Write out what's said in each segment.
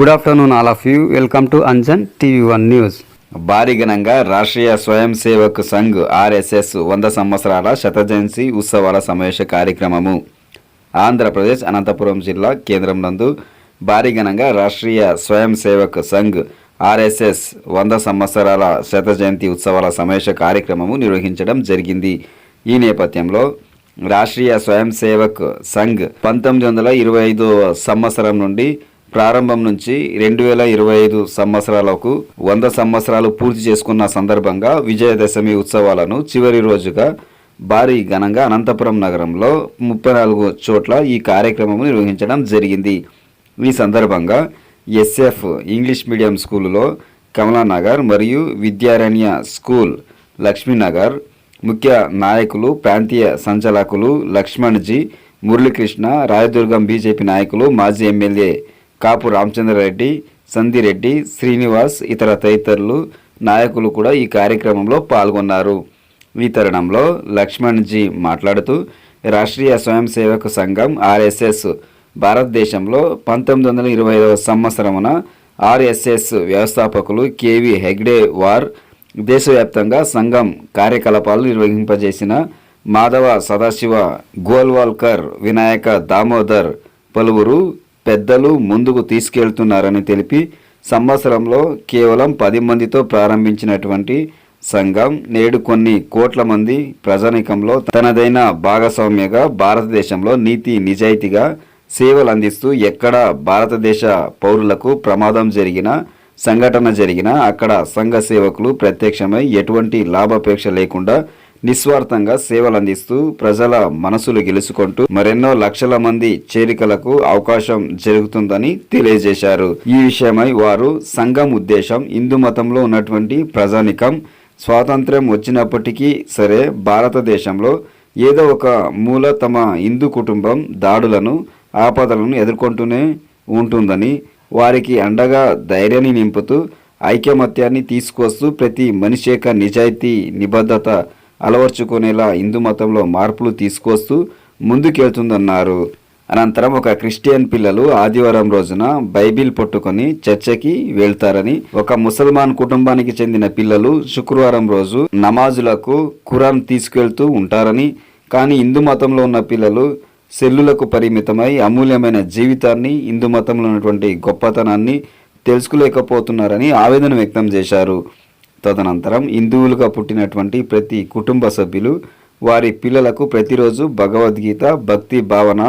Good afternoon all of you welcome to Anjan TV one news భారీ ఘనంగా రాష్ట్రీయ స్వయం Sevak Sangh RSS వంద సంవత్సరాల శతజయంతి ఉత్సవాల సమావేశ కార్యక్రమము. ఆంధ్రప్రదేశ్ అనంతపురం జిల్లా కేంద్రం నందు భారీ ఘనంగా రాష్ట్రీయ స్వయం సేవక్ సంఘ్ ఆర్ఎస్ఎస్ వంద సంవత్సరాల శత జయంతి ఉత్సవాల సమావేశ కార్యక్రమము నిర్వహించడం జరిగింది. ఈ నేపథ్యంలో రాష్ట్రీయ స్వయం సేవక్ సంఘ్ పంతొమ్మిది వందల ఇరవై ఐదు సంవత్సరం నుండి ప్రారంభం నుంచి రెండు వేల ఇరవై ఐదు సంవత్సరాలకు వంద సంవత్సరాలు పూర్తి చేసుకున్న సందర్భంగా విజయదశమి ఉత్సవాలను చివరి రోజుగా భారీ ఘనంగా అనంతపురం నగరంలో ముప్పై నాలుగు చోట్ల ఈ కార్యక్రమం నిర్వహించడం జరిగింది. ఈ సందర్భంగా ఎస్ఎఫ్ ఇంగ్లీష్ మీడియం స్కూలులో కమలానగర్ మరియు విద్యారణ్య స్కూల్ లక్ష్మీనగర్ ముఖ్య నాయకులు ప్రాంతీయ సంచాలకులు లక్ష్మణ్జీ మురళీకృష్ణ రాయదుర్గం బీజేపీ నాయకులు మాజీ ఎమ్మెల్యే కాపు రామచంద్రారెడ్డి సందిరెడ్డి శ్రీనివాస్ ఇతర తదితరులు నాయకులు కూడా ఈ కార్యక్రమంలో పాల్గొన్నారు. ఈ తరుణంలో లక్ష్మణ్జీ మాట్లాడుతూ రాష్ట్రీయ స్వయం సేవక సంఘం ఆర్ఎస్ఎస్ భారతదేశంలో పంతొమ్మిది వందల ఇరవై ఐదవ సంవత్సరమున ఆర్ఎస్ఎస్ వ్యవస్థాపకులు కేవి హెగ్డే వార్ దేశవ్యాప్తంగా సంఘం కార్యకలాపాలు నిర్వహింపజేసిన మాధవ సదాశివ గోల్వాల్కర్ వినాయక దామోదర్ పలువురు పెద్దలు ముందుకు తీసుకెళ్తున్నారని తెలిపి సంవత్సరంలో కేవలం పది మందితో ప్రారంభించినటువంటి సంఘం నేడు కొన్ని కోట్ల మంది ప్రజానీకంలో తనదైన భాగస్వామ్యగా భారతదేశంలో నీతి నిజాయితీగా సేవలు అందిస్తూ ఎక్కడ భారతదేశ పౌరులకు ప్రమాదం జరిగినా సంఘటన జరిగినా అక్కడ సంఘ సేవకులు ప్రత్యక్షమై ఎటువంటి లాభాపేక్ష లేకుండా నిస్వార్థంగా సేవలు అందిస్తూ ప్రజల మనసులు గెలుచుకుంటూ మరెన్నో లక్షల మంది చేరికలకు అవకాశం జరుగుతుందని తెలియజేశారు. ఈ విషయమై వారు సంఘం ఉద్దేశం హిందూ మతంలో ఉన్నటువంటి ప్రజానికం స్వాతంత్ర్యం వచ్చినప్పటికీ సరే భారతదేశంలో ఏదో ఒక మూల తమ హిందూ కుటుంబం దాడులను ఆపదలను ఎదుర్కొంటూనే ఉంటుందని వారికి అండగా ధైర్యాన్ని నింపుతూ ఐకమత్యాన్ని తీసుకొస్తూ ప్రతి మనిషి యొక్క నిజాయితీ నిబద్ధత అలవర్చుకునేలా హిందూ మతంలో మార్పులు తీసుకొస్తూ ముందుకెళ్తుందన్నారు. అనంతరం ఒక క్రిస్టియన్ పిల్లలు ఆదివారం రోజున బైబిల్ పట్టుకొని చర్చకి వెళ్తారని ఒక ముసల్మాన్ కుటుంబానికి చెందిన పిల్లలు శుక్రవారం రోజు నమాజులకు ఖురాన్ తీసుకెళ్తూ ఉంటారని కానీ హిందూ మతంలో ఉన్న పిల్లలు సెల్లులకు పరిమితమై అమూల్యమైన జీవితాన్ని హిందూ మతంలో ఉన్నటువంటి గొప్పతనాన్ని తెలుసుకోలేకపోతున్నారని ఆవేదన వ్యక్తం చేశారు. తదనంతరం హిందువులుగా పుట్టినటువంటి ప్రతి కుటుంబ సభ్యులు వారి పిల్లలకు ప్రతిరోజు భగవద్గీత భక్తి భావన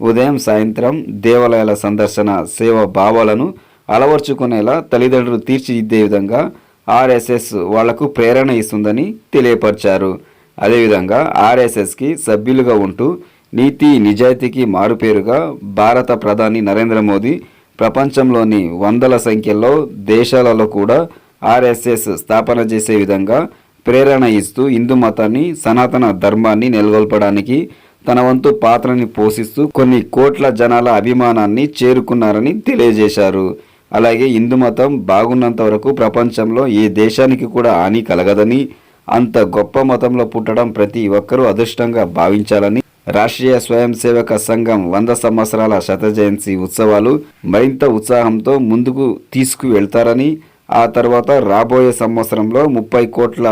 ఉదయం సాయంత్రం దేవాలయాల సందర్శన సేవ భావాలను అలవర్చుకునేలా తల్లిదండ్రులు తీర్చిదిద్దే విధంగా ఆర్ఎస్ఎస్ వాళ్ళకు ప్రేరణ ఇస్తుందని తెలియపరిచారు. అదేవిధంగా ఆర్ఎస్ఎస్కి సభ్యులుగా ఉంటూ నీతి నిజాయితీకి మారుపేరుగా భారత ప్రధాని నరేంద్ర మోదీ ప్రపంచంలోని వందల సంఖ్యలో దేశాలలో కూడా ఆర్ఎస్ఎస్ స్థాపన చేసే విధంగా ప్రేరణ ఇస్తూ హిందూ మతాన్ని సనాతన ధర్మాన్ని నెలకొల్పడానికి తన వంతు పాత్రని పోషిస్తూ కొన్ని కోట్ల జనాల అభిమానాన్ని చేరుకున్నారని తెలియజేశారు. అలాగే హిందూ మతం బాగున్నంత వరకు ప్రపంచంలో ఏ దేశానికి కూడా హాని కలగదని అంత గొప్ప మతంలో పుట్టడం ప్రతి ఒక్కరూ అదృష్టంగా భావించాలని రాష్ట్రీయ స్వయం సేవక సంఘం వంద సంవత్సరాల శత జయంతి ఉత్సవాలు మరింత ఉత్సాహంతో ముందుకు తీసుకువెళ్తారని ఆ తర్వాత రాబోయే సంవత్సరంలో ముప్పై కోట్ల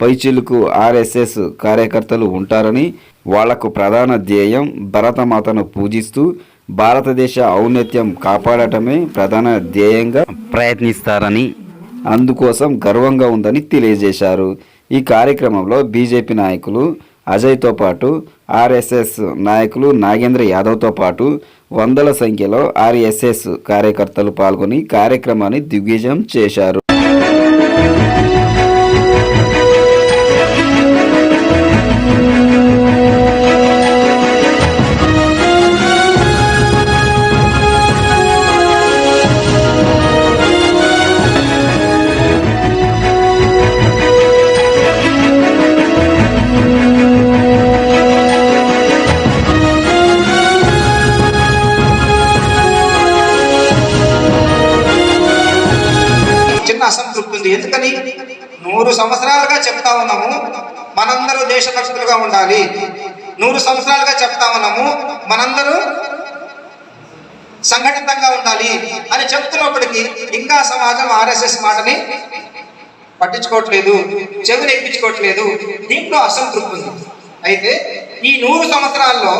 పైచిలుకు ఆర్ఎస్ఎస్ కార్యకర్తలు ఉంటారని వాళ్ళకు ప్రధాన ధ్యేయం భరతమాతను పూజిస్తూ భారతదేశ ఔన్నత్యం కాపాడటమే ప్రధాన ధ్యేయంగా ప్రయత్నిస్తారని అందుకోసం గర్వంగా ఉందని తెలియజేశారు. ఈ కార్యక్రమంలో బీజేపీ నాయకులు అజయ్తో పాటు ఆర్ఎస్ఎస్ నాయకులు నాగేంద్ర యాదవ్తో పాటు వందల సంఖ్యలో ఆర్ఎస్ఎస్ కార్యకర్తలు పాల్గొని కార్యక్రమాన్ని దిగ్విజయం చేశారు. సంవత్సరాలుగా చెప్తా ఉన్నాము మనందరూ దేశభక్తులుగా ఉండాలి. నూరు సంవత్సరాలుగా చెప్తా ఉన్నాము మనందరూ సంఘటితంగా ఉండాలి అని చెప్తున్నప్పటికీ ఇంకా సమాజం ఆర్ఎస్ఎస్ మాటని పట్టించుకోవట్లేదు చెవులు ఎక్కించుకోవట్లేదు దీంట్లో అసంతృప్తి ఉంది. అయితే ఈ నూరు సంవత్సరాల్లో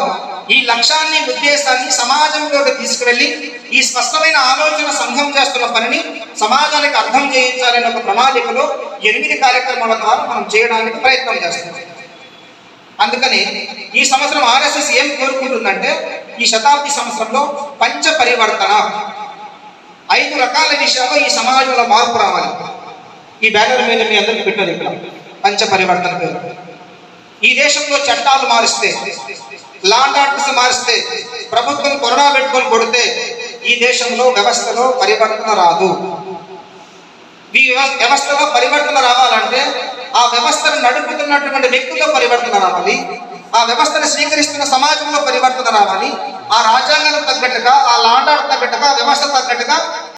ఈ లక్ష్యాన్ని ఉద్దేశాన్ని సమాజంలోకి తీసుకువెళ్ళి ఈ స్పష్టమైన ఆలోచన సంఘం చేస్తున్న పనిని సమాజానికి అర్థం చేయించాలనే ఒక ప్రణాళికలో ఎనిమిది కార్యక్రమాల ద్వారా మనం చేయడానికి ప్రయత్నం చేస్తున్నాం. అందుకని ఈ సంవత్సరం ఆర్ఎస్ఎస్ ఏం కోరుకుంటుందంటే ఈ శతాబ్ది సంవత్సరంలో పంచ పరివర్తన. ఐదు రకాల విషయాల్లో ఈ సమాజంలో మార్పు రావాలి. ఈ బ్యానర్ మీద మీ అందరికీ పెట్టారు ఇక్కడ. పంచ పరివర్తన పేరు. ఈ దేశంలో చట్టాలు మారిస్తే లాండ్ ఆర్డర్స్ మారిస్తే ప్రభుత్వం కొరడా పెట్టుకొని కొడితే ఈ దేశంలో వ్యవస్థలో పరివర్తన రాదు. ఈ వ్యవ- వ్యవస్థలో పరివర్తన రావాలంటే ఆ వ్యవస్థను నడుపుతున్నటువంటి వ్యక్తుల్లో పరివర్తన రావాలి. ఆ వ్యవస్థను స్వీకరిస్తున్న సమాజంలో పరివర్తన రావాలి. ఆ రాజ్యాంగానికి తగ్గట్టుగా ఆ లాండ్ తగ్గట్టుగా వ్యవస్థ తగ్గట్టుగా